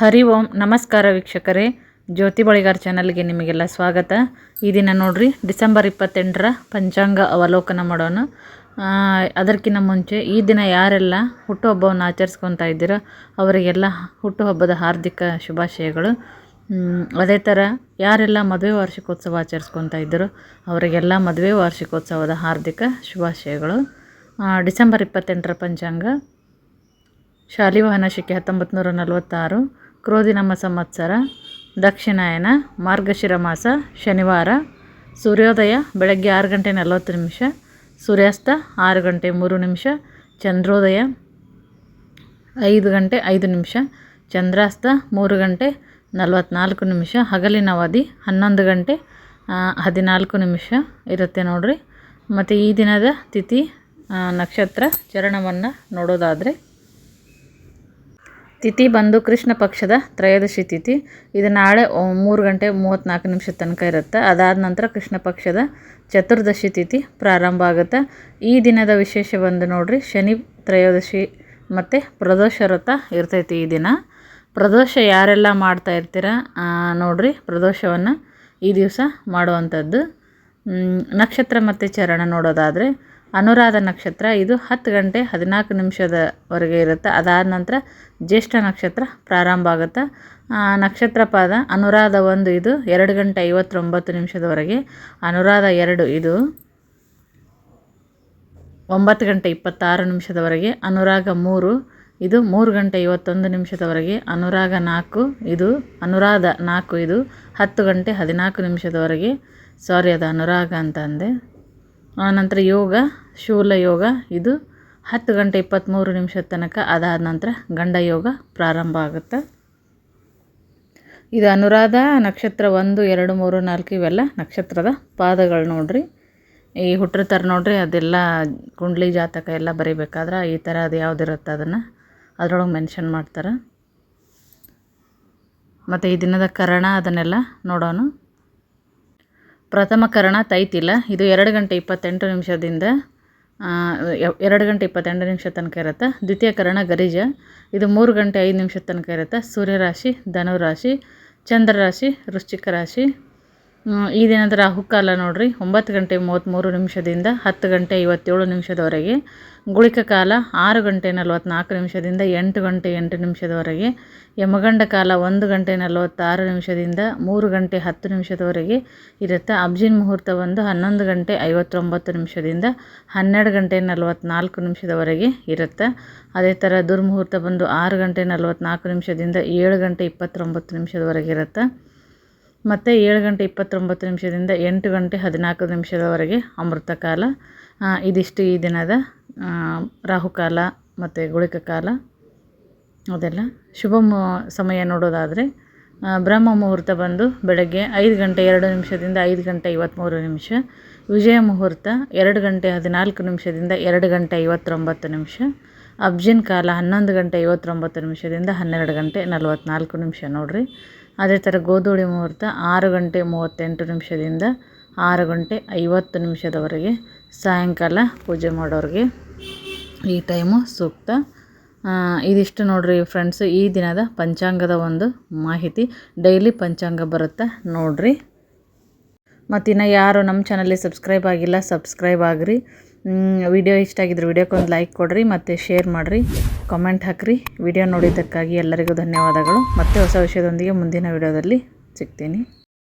ಹರಿ ಓಂ, ನಮಸ್ಕಾರ ವೀಕ್ಷಕರೇ. ಜ್ಯೋತಿ ಬಳಿಗಾರ್ ಚಾನಲ್ಗೆ ನಿಮಗೆಲ್ಲ ಸ್ವಾಗತ. ಈ ದಿನ ನೋಡ್ರಿ, ಡಿಸೆಂಬರ್ ಇಪ್ಪತ್ತೆಂಟರ ಪಂಚಾಂಗ ಅವಲೋಕನ ಮಾಡೋಣ. ಅದಕ್ಕಿಂತ ಮುಂಚೆ ಈ ದಿನ ಯಾರೆಲ್ಲ ಹುಟ್ಟುಹಬ್ಬವನ್ನು ಆಚರಿಸ್ಕೊತಾ ಇದ್ದೀರೋ ಅವರಿಗೆಲ್ಲ ಹುಟ್ಟುಹಬ್ಬದ ಹಾರ್ದಿಕ ಶುಭಾಶಯಗಳು. ಅದೇ ಥರ ಯಾರೆಲ್ಲ ಮದುವೆ ವಾರ್ಷಿಕೋತ್ಸವ ಆಚರಿಸ್ಕೊತಾ ಇದ್ದರೋ ಅವರಿಗೆಲ್ಲ ಮದುವೆ ವಾರ್ಷಿಕೋತ್ಸವದ ಹಾರ್ದಿಕ ಶುಭಾಶಯಗಳು. ಡಿಸೆಂಬರ್ ಇಪ್ಪತ್ತೆಂಟರ ಪಂಚಾಂಗ ಶಾಲಿವಾಹನ ಶಿಕೆ ಹತ್ತೊಂಬತ್ತು ನೂರ ನಲವತ್ತಾರು. ಕ್ರೋಧಿನಮ್ಮ ಸಂವತ್ಸರ, ದಕ್ಷಿಣಾಯನ, ಮಾರ್ಗಶಿರ ಮಾಸ, ಶನಿವಾರ, ಸೂರ್ಯೋದಯ, ಬೆಳಗ್ಗೆ ಆರು ಗಂಟೆ ನಲವತ್ತು ನಿಮಿಷ, ಸೂರ್ಯಾಸ್ತ ಆರು ಗಂಟೆ ಮೂರು ನಿಮಿಷ, ಚಂದ್ರೋದಯ ಐದು ಗಂಟೆ ಐದು ನಿಮಿಷ, ಚಂದ್ರಾಸ್ತ ಮೂರು ಗಂಟೆ ನಲವತ್ತ್ನಾಲ್ಕು ನಿಮಿಷ, ಹಗಲಿನ ಅವಧಿ ಹನ್ನೊಂದು ಗಂಟೆ ಹದಿನಾಲ್ಕು ನಿಮಿಷ ಇರುತ್ತೆ ನೋಡಿರಿ. ಮತ್ತು ಈ ದಿನದ ತಿಥಿ ನಕ್ಷತ್ರ ಚರಣವನ್ನು ನೋಡೋದಾದರೆ ತಿಥಿ ಬಂದು ಕೃಷ್ಣ ಪಕ್ಷದ ತ್ರಯೋದಶಿ ತಿಥಿ. ಇದು ನಾಳೆ ಮೂರು ಗಂಟೆ ಮೂವತ್ತ್ನಾಲ್ಕು ನಿಮಿಷದ ತನಕ ಇರುತ್ತೆ. ಅದಾದ ನಂತರ ಕೃಷ್ಣ ಪಕ್ಷದ ಚತುರ್ದಶಿ ತಿಥಿ ಪ್ರಾರಂಭ ಆಗುತ್ತೆ. ಈ ದಿನದ ವಿಶೇಷ ಬಂದು ನೋಡಿರಿ, ಶನಿ ತ್ರಯೋದಶಿ ಮತ್ತು ಪ್ರದೋಷ ವ್ರತ ಇರ್ತೈತಿ ಈ ದಿನ. ಪ್ರದೋಷ ಯಾರೆಲ್ಲ ಮಾಡ್ತಾ ಇರ್ತೀರ ನೋಡ್ರಿ, ಪ್ರದೋಷವನ್ನು ಈ ದಿವಸ ಮಾಡುವಂಥದ್ದು. ನಕ್ಷತ್ರ ಮತ್ತು ಚರಣ ನೋಡೋದಾದರೆ ಅನುರಾಧ ನಕ್ಷತ್ರ ಇದು ಹತ್ತು ಗಂಟೆ ಹದಿನಾಲ್ಕು ನಿಮಿಷದವರೆಗೆ ಇರುತ್ತೆ. ಅದಾದ ನಂತರ ಜ್ಯೇಷ್ಠ ನಕ್ಷತ್ರ ಪ್ರಾರಂಭ ಆಗುತ್ತೆ. ನಕ್ಷತ್ರ ಪಾದ ಅನುರಾಧ ಒಂದು, ಇದು ಎರಡು ಗಂಟೆ ಐವತ್ತೊಂಬತ್ತು ನಿಮಿಷದವರೆಗೆ. ಅನುರಾಧ ಎರಡು, ಇದು ಒಂಬತ್ತು ಗಂಟೆ ಇಪ್ಪತ್ತಾರು ನಿಮಿಷದವರೆಗೆ. ಅನುರಾಗ ಮೂರು, ಇದು ಮೂರು ಗಂಟೆ ಐವತ್ತೊಂದು ನಿಮಿಷದವರೆಗೆ. ಅನುರಾಗ ನಾಲ್ಕು, ಇದು ಅನುರಾಧ ನಾಲ್ಕು, ಇದು ಹತ್ತು ಗಂಟೆ ಹದಿನಾಲ್ಕು ನಿಮಿಷದವರೆಗೆ. ಸಾರಿ ಅದು ಅನುರಾಗ ಅಂತ ಅಂದೆ. ಆನಂತರ ಯೋಗ, ಶೂಲ ಯೋಗ, ಇದು ಹತ್ತು ಗಂಟೆ ಇಪ್ಪತ್ತ್ಮೂರು ನಿಮಿಷದ ತನಕ ಅದಾದ ನಂತರ ಗಂಡ ಯೋಗ ಪ್ರಾರಂಭ ಆಗುತ್ತೆ. ಇದು ಅನುರಾಧ ನಕ್ಷತ್ರ ಒಂದು, ಎರಡು, ಮೂರು, ನಾಲ್ಕು ಇವೆಲ್ಲ ನಕ್ಷತ್ರದ ಪಾದಗಳು ನೋಡ್ರಿ. ಈ ಹುಟ್ಟಿರ್ತಾರೆ ನೋಡ್ರಿ, ಅದೆಲ್ಲ ಕುಂಡ್ಲಿ ಜಾತಕ ಎಲ್ಲ ಬರೀಬೇಕಾದ್ರೆ ಈ ಥರ ಅದು ಯಾವುದಿರುತ್ತೆ ಅದನ್ನು ಅದರೊಳಗೆ ಮೆನ್ಷನ್ ಮಾಡ್ತಾರೆ. ಮತ್ತು ಈ ದಿನದ ಕರಣ ಅದನ್ನೆಲ್ಲ ನೋಡೋಣ. ಪ್ರಥಮ ಕರಣ ತೈತಿಲ್ಲ. ಇದು ಎರಡು ಗಂಟೆ ಇಪ್ಪತ್ತೆಂಟು ನಿಮಿಷದಿಂದ ಎರಡು ಗಂಟೆ ಇಪ್ಪತ್ತೆಂಟು ನಿಮಿಷ ತನಕ ಇರುತ್ತೆ. ದ್ವಿತೀಯ ಕರಣ ಗರಿಜ. ಇದು ಮೂರು ಗಂಟೆ ಐದು ನಿಮಿಷದ ತನಕ ಇರುತ್ತೆ. ಸೂರ್ಯರಾಶಿ, ಧನುರಾಶಿ, ಚಂದ್ರರಾಶಿ, ವೃಶ್ಚಿಕ ರಾಶಿ. ಈ ದಿನದ ರಾಹುಕಾಲ ನೋಡ್ರಿ, ಒಂಬತ್ತು ಗಂಟೆ ಮೂವತ್ತ್ಮೂರು ನಿಮಿಷದಿಂದ ಹತ್ತು ಗಂಟೆ ಐವತ್ತೇಳು ನಿಮಿಷದವರೆಗೆ. ಗುಳಿಕ ಕಾಲ ಆರು ಗಂಟೆ ನಲವತ್ತ್ನಾಲ್ಕು ನಿಮಿಷದಿಂದ ಎಂಟು ಗಂಟೆ ಎಂಟು ನಿಮಿಷದವರೆಗೆ. ಯಮಗಂಡ ಕಾಲ ಒಂದು ಗಂಟೆ ನಲವತ್ತಾರು ನಿಮಿಷದಿಂದ ಮೂರು ಗಂಟೆ ಹತ್ತು ನಿಮಿಷದವರೆಗೆ ಇರುತ್ತೆ. ಅಬ್ಜಿನ್ ಮುಹೂರ್ತ ಒಂದು ಹನ್ನೊಂದು ಗಂಟೆ ಐವತ್ತೊಂಬತ್ತು ನಿಮಿಷದಿಂದ ಹನ್ನೆರಡು ಗಂಟೆ ನಲವತ್ತ್ನಾಲ್ಕು ನಿಮಿಷದವರೆಗೆ ಇರುತ್ತೆ. ಅದೇ ಥರ ದುರ್ಮುಹೂರ್ತ ಬಂದು ಆರು ಗಂಟೆ ನಲವತ್ತ್ನಾಲ್ಕು ನಿಮಿಷದಿಂದ ಏಳು ಗಂಟೆ ಇಪ್ಪತ್ತೊಂಬತ್ತು ನಿಮಿಷದವರೆಗೆ ಇರುತ್ತೆ. ಮತ್ತು ಏಳು ಗಂಟೆ ಇಪ್ಪತ್ತೊಂಬತ್ತು ನಿಮಿಷದಿಂದ ಎಂಟು ಗಂಟೆ ಹದಿನಾಲ್ಕು ನಿಮಿಷದವರೆಗೆ ಅಮೃತ ಕಾಲ. ಇದಿಷ್ಟು ಈ ದಿನದ ರಾಹುಕಾಲ ಮತ್ತು ಗುಳಿಕ ಕಾಲ. ಅದೆಲ್ಲ. ಶುಭ ಸಮಯ ನೋಡೋದಾದರೆ ಬ್ರಹ್ಮ ಮುಹೂರ್ತ ಬಂದು ಬೆಳಗ್ಗೆ ಐದು ಗಂಟೆ ಎರಡು ನಿಮಿಷದಿಂದ ಐದು ಗಂಟೆ ಐವತ್ತ್ಮೂರು ನಿಮಿಷ, ವಿಜಯ ಮುಹೂರ್ತ ಎರಡು ಗಂಟೆ ಹದಿನಾಲ್ಕು ನಿಮಿಷದಿಂದ ಎರಡು ಗಂಟೆ ಐವತ್ತೊಂಬತ್ತು ನಿಮಿಷ, ಅಬ್ಜಿನ್ ಕಾಲ ಹನ್ನೊಂದು ಗಂಟೆ ಐವತ್ತೊಂಬತ್ತು ನಿಮಿಷದಿಂದ ಹನ್ನೆರಡು ಗಂಟೆ ನಲವತ್ತ್ನಾಲ್ಕು ನಿಮಿಷ ನೋಡ್ರಿ. ಅದೇ ಥರ ಗೋಧೂಳಿ ಮುಹೂರ್ತ ಆರು ಗಂಟೆ ಮೂವತ್ತೆಂಟು ನಿಮಿಷದಿಂದ ಆರು ಗಂಟೆ ಐವತ್ತು ನಿಮಿಷದವರೆಗೆ ಸಾಯಂಕಾಲ ಪೂಜೆ ಮಾಡೋರಿಗೆ ಈ ಟೈಮು ಸೂಕ್ತ. ಇದಿಷ್ಟು ನೋಡಿರಿ ಫ್ರೆಂಡ್ಸು ಈ ದಿನದ ಪಂಚಾಂಗದ ಒಂದು ಮಾಹಿತಿ. ಡೈಲಿ ಪಂಚಾಂಗ ಬರುತ್ತೆ ನೋಡ್ರಿ. ಮತ್ತಿನ್ನು ಯಾರು ನಮ್ಮ ಚಾನಲ್ಲಿ ಸಬ್ಸ್ಕ್ರೈಬ್ ಆಗಿಲ್ಲ ಸಬ್ಸ್ಕ್ರೈಬ್ ಆಗಿರಿ. ವಿಡಿಯೋ ಇಷ್ಟ ಆಗಿದ್ರೆ ವಿಡಿಯೋಕ್ಕೊಂದು ಲೈಕ್ ಕೊಡಿರಿ, ಮತ್ತು ಶೇರ್ ಮಾಡಿರಿ ಕಾಮೆಂಟ್ ಹಾಕಿರಿ. ವಿಡಿಯೋ ನೋಡಿದ್ದಕ್ಕಾಗಿ ಎಲ್ಲರಿಗೂ ಧನ್ಯವಾದಗಳು. ಮತ್ತೆ ಹೊಸ ವಿಷಯದೊಂದಿಗೆ ಮುಂದಿನ ವಿಡಿಯೋದಲ್ಲಿ ಸಿಗ್ತೀನಿ.